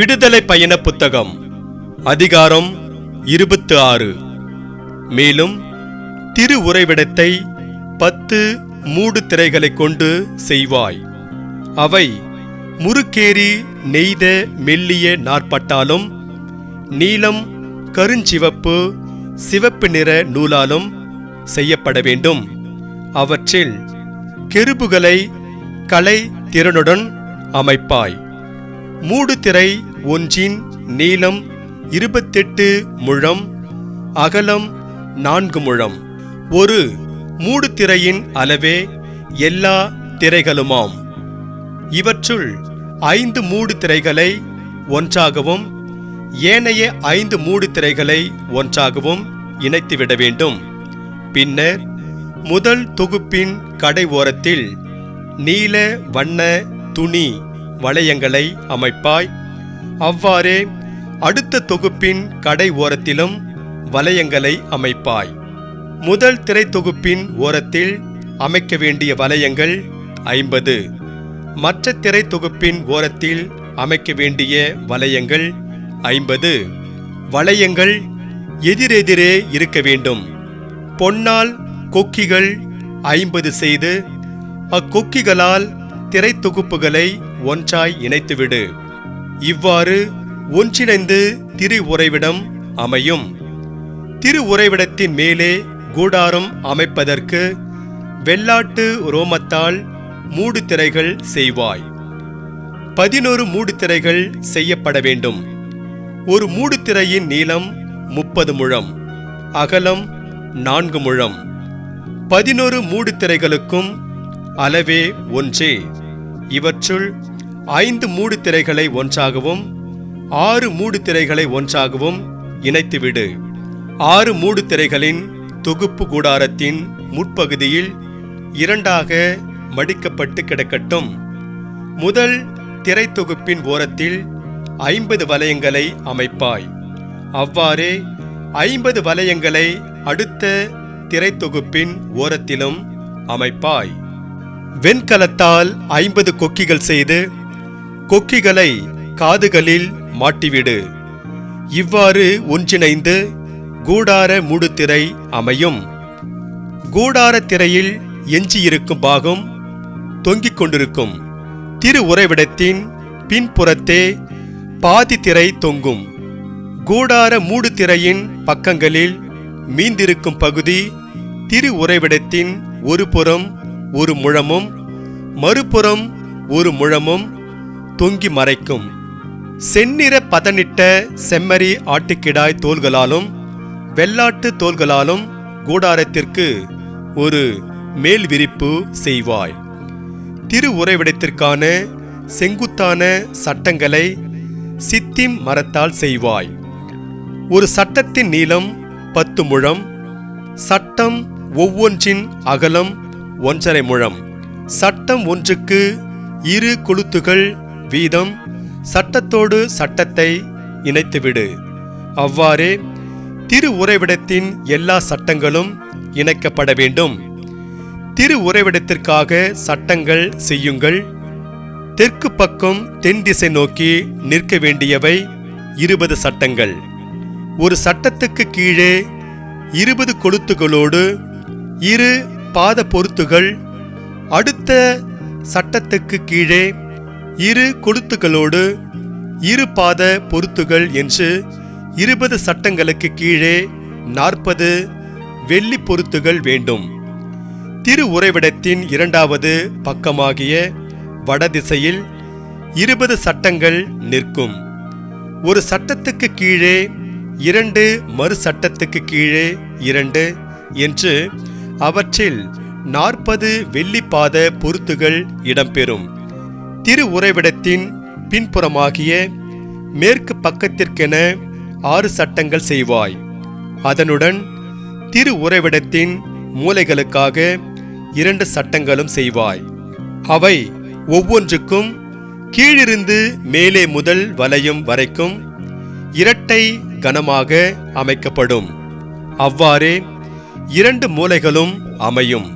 விடுதலை பயண புத்தகம் அதிகாரம் இருபத்து ஆறு மேலும் திரு உறைவிடத்தை பத்து மூடு திரைகளை கொண்டு செய்வாய். அவை முறுக்கேறி நெய்த மெல்லிய நாற்பட்டாலும் நீலம் கருஞ்சிவப்பு சிவப்பு நிற நூலாலும் செய்யப்பட வேண்டும். அவற்றில் கெருபுகளை கலை திறனுடன் அமைப்பாய் மூடுதிரை ஒன்றின் நீளம் இருபத்தெட்டு முழம் அகலம் நான்கு முழம். ஒரு மூடுதிரையின் அளவே எல்லா திரைகளுமாம். இவற்றுள் ஐந்து மூடு திரைகளை ஒன்றாகவும் ஏனைய ஐந்து மூடு திரைகளை ஒன்றாகவும் இணைத்துவிட வேண்டும். பின்னர் முதல் தொகுப்பின் கடை ஓரத்தில் நீல வண்ண துணி வளையங்களை அமைப்பாய் அவ்வாறே அடுத்த தொகுப்பின் கடை ஓரத்திலும் வளையங்களை அமைப்பாய். முதல் திரை தொகுப்பின் ஓரத்தில் அமைக்க வேண்டிய வளையங்கள் ஐம்பது. மற்ற திரை தொகுப்பின் ஓரத்தில் அமைக்க வேண்டிய வளையங்கள் ஐம்பது. வளையங்கள் எதிரெதிரே இருக்க வேண்டும். பொன்னால் கொக்கிகள் ஐம்பது செய்து அக்கொக்கிகளால் திரைத்தொகுப்புகளை ஒன்றாய் இணைத்துவிடு. இவ்வாறு ஒன்றிணைந்து திரு உறைவிடம் அமையும். திரு உறைவிடத்தின் மேலே கூடாரம் அமைப்பதற்கு வெள்ளாட்டு ரோமத்தால் மூடு திரைகள் செய்வாய். பதினோரு மூடு திரைகள் செய்யப்பட வேண்டும். ஒரு மூடு திரையின் நீளம் முப்பது முழம் அகலம் நான்கு முழம். பதினோரு மூடு திரைகளுக்கும் அளவே ஒன்றே. இவற்றுள் ஐந்து மூடு திரைகளை ஒன்றாகவும் ஆறு மூடு திரைகளை ஒன்றாகவும் இணைத்துவிடு. ஆறு மூடு திரைகளின் தொகுப்பு கூடாரத்தின் முற்பகுதியில் இரண்டாக மடிக்கப்பட்டு கிடக்கட்டும். முதல் திரை தொகுப்பின் ஓரத்தில் ஐம்பது வளையங்களை அமைப்பாய். அவ்வாறே ஐம்பது வளையங்களை அடுத்த திரை தொகுப்பின் ஓரத்திலும் அமைப்பாய். வெண்கலத்தால் ஐம்பது கொக்கிகள் செய்து கொக்கிகளை காதுகளில் மாட்டிவிடு. இவ்வாறு ஒன்றிணைந்து கூடார மூடுத்திரை அமையும். கூடார திரையில் எஞ்சியிருக்கும் பாகம் தொங்கிக் கொண்டிருக்கும். திரு உறைவிடத்தின் பின்புறத்தே பாதி திரை தொங்கும். கூடார மூடு திரையின் பக்கங்களில் மீந்திருக்கும் பகுதி திரு உறைவிடத்தின் ஒரு புறம் ஒரு முழமும் மறுபுறம் ஒரு முழமும் தொங்கி மறைக்கும். செந்நிற பதனிட்ட செம்மறி ஆட்டுக்கிடாய் தோள்களாலும் வெள்ளாட்டு தோள்களாலும் கூடாரத்திற்கு ஒரு மேல் விரிப்பு செய்வாய். திரு உறைவிடத்திற்கான செங்குத்தான சட்டங்களை சித்திம் மரத்தால் செய்வாய். ஒரு சட்டத்தின் நீளம் பத்து முழம் சட்டம் ஒவ்வொன்றின் அகலம் ஒன்றரை முழம். சட்டம் ஒன்றுக்கு இரு கொளுத்துகள் வீதம் சட்டத்தோடு சட்டத்தை இணைத்துவிடு. அவ்வாறே திரு உறைவிடத்தின் எல்லா சட்டங்களும் இணைக்கப்பட வேண்டும். திரு உறைவிடத்திற்காக சட்டங்கள் செய்யுங்கள். தெற்கு பக்கம் தென் திசை நோக்கி நிற்க வேண்டியவை இருபது சட்டங்கள். ஒரு சட்டத்துக்கு கீழே இருபது கொளுத்துகளோடு இரு பாத பொருத்துகள் அடுத்த சட்டத்துக்கு கீழே இரு கொளுத்துகளோடு இரு பாத பொருத்துகள் என்று இருபது சட்டங்களுக்கு கீழே நாற்பது வெள்ளி பொருத்துகள் வேண்டும். திரு உறைவிடத்தின் இரண்டாவது பக்கமாகிய வடதிசையில் இருபது சட்டங்கள் நிற்கும். ஒரு சட்டத்துக்கு கீழே இரண்டு மறு சட்டத்துக்கு கீழே இரண்டு என்று அவற்றில் நாற்பது வெள்ளிப்பாத பொருத்துகள் இடம்பெறும். திரு உறைவிடத்தின் பின்புறமாகிய மேற்கு பக்கத்திற்கென ஆறு சட்டங்கள் செய்வாய். அதனுடன் திரு உறைவிடத்தின் மூலைகளுக்காக இரண்டு சட்டங்களும் செய்வாய். அவை ஒவ்வொன்றுக்கும் கீழிருந்து மேலே முதல் வளையும் வரைக்கும் இரட்டை கனமாக அமைக்கப்படும். அவ்வாறே இரண்டு மூலைகளும் அமையும்.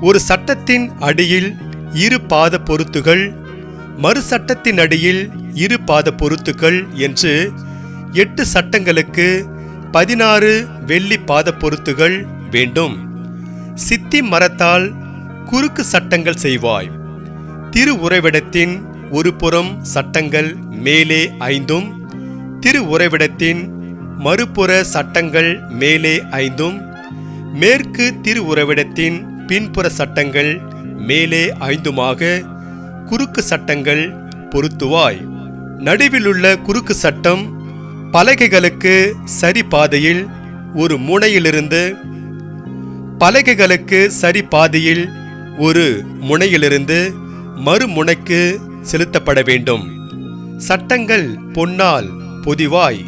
ஒரு சட்டத்தின் அடியில் இரு பாத பொருத்துகள் மறு சட்டத்தின் அடியில் இரு பாத பொருத்துக்கள் என்று எட்டு சட்டங்களுக்கு பதினாறு வெள்ளி பாத பொருத்துகள் வேண்டும். சித்தி மரத்தால் குறுக்கு சட்டங்கள் செய்வாய். திரு உறைவிடத்தின் ஒரு புறம் சட்டங்கள் மேலே ஐந்தும் திரு உறைவிடத்தின் மறுபுற சட்டங்கள் மேலே ஐந்தும் மேற்கு திரு உறைவிடத்தின் பின்புற சட்டங்கள் மேலே ஐந்துமாக குறுக்கு சட்டங்கள் பொருத்துவாய். நடுவிலுள்ள குறுக்கு சட்டம் பலகைகளுக்கு சரி பாதையில் ஒரு முனையிலிருந்து பலகைகளுக்கு சரி பாதையில் ஒரு முனையிலிருந்து மறுமுனைக்கு செலுத்தப்பட வேண்டும். சட்டங்கள் பொன்னால் பொதிவாய்.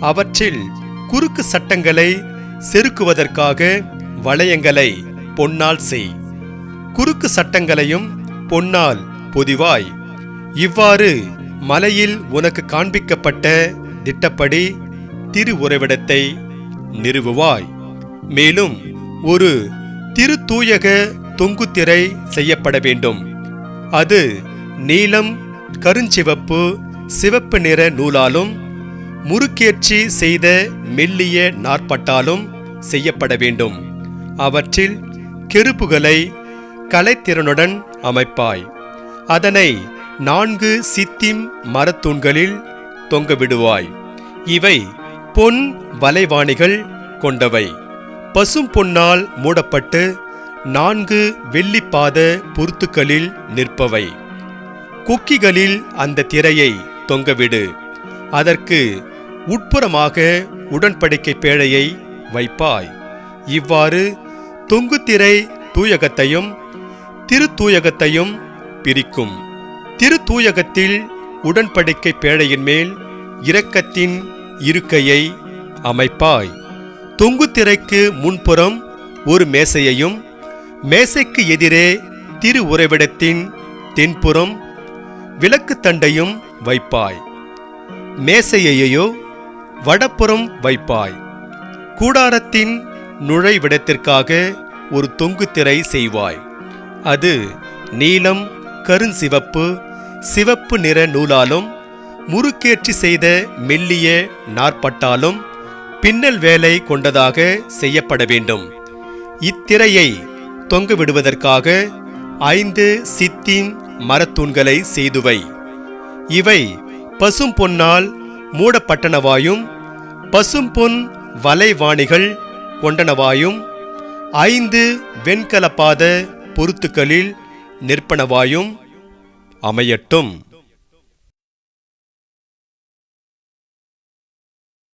அவற்றில் குறுக்கு சட்டங்களை செருக்குவதற்காக வளையங்களை பொன்னால் செய். குறுக்கு சட்டங்களையும் பொன்னால் பொதிவாய். இவ்வாறு மலையில் உனக்கு காண்பிக்கப்பட்ட திட்டப்படி திரு உறைவிடத்தை நிறுவுவாய். மேலும் ஒரு திருத்தூயக தொங்குத்திரை செய்யப்பட வேண்டும். அது நீலம் கருஞ்சிவப்பு சிவப்பு நிற நூலாலும் முறுக்கேற்றி செய்த மெல்லிய நாற்பட்டாலும் செய்யப்பட வேண்டும். அவற்றில் கெருப்புகளை கலைத்திறனுடன் அமைப்பாய். அதனை நான்கு சித்திம் மரத்தூண்களில் தொங்கவிடுவாய். இவை பொன் வலைவாணிகள் கொண்டவை. பசும் பொன்னால் மூடப்பட்டு நான்கு வெள்ளிப்பாத பொருத்துக்களில் நிற்பவை. கொக்கிகளில் அந்த திரையை தொங்கவிடு. அதற்கு உட்புறமாக உடன்படிக்கை பேழையை வைப்பாய். இவ்வாறு தொங்குத்திரை தூயகத்தையும் திருத்தூயகத்தையும் பிரிக்கும். திருத்தூயகத்தில் உடன்படிக்கை பேழையின் மேல் இரக்கத்தின் இருக்கையை அமைப்பாய். தொங்குதிரைக்கு முன்புறம் ஒரு மேசையையும் மேசைக்கு எதிரே திரு உறைவிடத்தின் தென்புறம் விளக்கு தண்டையும் வைப்பாய். மேசையையோ வடப்புறம் வைப்பாய். கூடாரத்தின் நுழைவிடத்திற்காக ஒரு தொங்கு திரை செய்வாய். அது நீலம் கருஞ்சிவப்பு சிவப்பு நிற நூலாலும் முறுக்கேற்றி செய்த மெல்லிய நாற்பட்டாலும் பின்னல் வேலை கொண்டதாக செய்யப்பட வேண்டும். இத்திரையை தொங்க விடுவதற்காக ஐந்து சித்தின் மரத்தூண்களை செய்துவை. இவை பசும் பொன்னால் மூடப்பட்டனவாயும் பசும் பொன் வலைவாணிகள் கொண்டனவாயும் ஐந்து வெண்கலப்பாத பொருத்துக்களில் நிற்பனவாயும் அமையட்டும்.